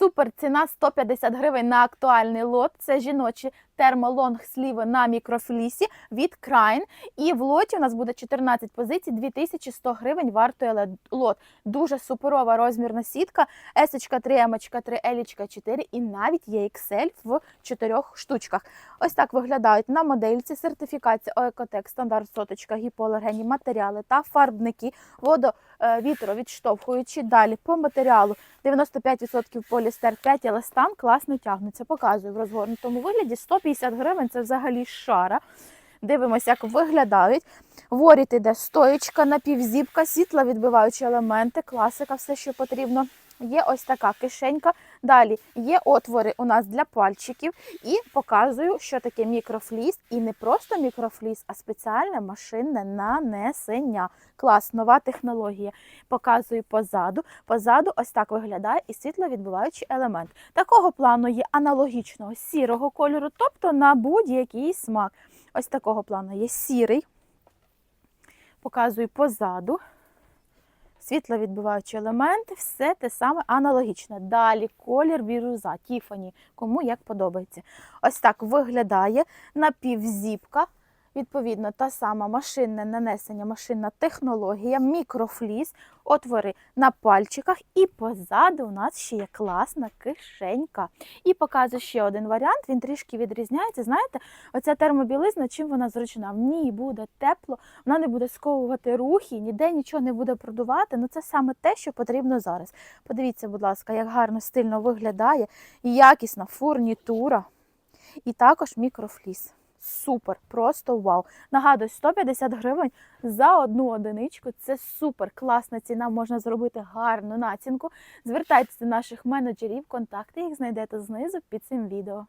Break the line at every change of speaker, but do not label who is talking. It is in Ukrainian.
Супер ціна 150 гривень на актуальний лот. Це жіночі термолонг сліви на мікрофлісі від Крайн. І в лоті у нас буде 14 позицій, 2100 гривень вартує лот. Дуже суперова розмірна сітка. S 3, М 3, L 4 і навіть є XL в 4 штучках. Ось так виглядають на модельці сертифікація ОЕКОТЕК, стандарт соточка, гіпоалергенні матеріали та фарбники, водо, е, вітровідштовхуючі. Далі по матеріалу 95% полістер, 5 еластан, класно тягнуться. Показую в розгорнутому вигляді 150 гривень. Це взагалі шара. Дивимося, як виглядають. Воріт іде стоєчка, напівзіпка, світла відбиваючі елементи, класика, все, що потрібно. Є ось така кишенька. Далі є отвори у нас для пальчиків. І показую, що таке мікрофліс. І не просто мікрофліс, а спеціальне машинне нанесення. Клас, нова технологія. Показую позаду. Позаду ось так виглядає і світловідбиваючий елемент. Такого плану є аналогічного сірого кольору, тобто на будь-який смак. Ось такого плану є сірий. Показую позаду. Світловідбиваючі елементи, все те саме аналогічне. Далі колір бірюза, Тіфані, кому як подобається. Ось так виглядає напівзіпка. Відповідно, та сама машинне нанесення, машинна технологія, мікрофліс, отвори на пальчиках, і позаду у нас ще є класна кишенька. І показую ще один варіант, він трішки відрізняється. Знаєте, оця термобілизна, чим вона зручна? В ній буде тепло, вона не буде сковувати рухи, ніде нічого не буде продувати. Ну це саме те, що потрібно зараз. Подивіться, будь ласка, як гарно стильно виглядає, і якісна фурнітура, і також мікрофліс. Супер, просто вау. Нагадую, 150 гривень за одну одиничку. Це супер класна ціна. Можна зробити гарну націнку. Звертайтеся до наших менеджерів, контакти їх знайдете знизу під цим відео.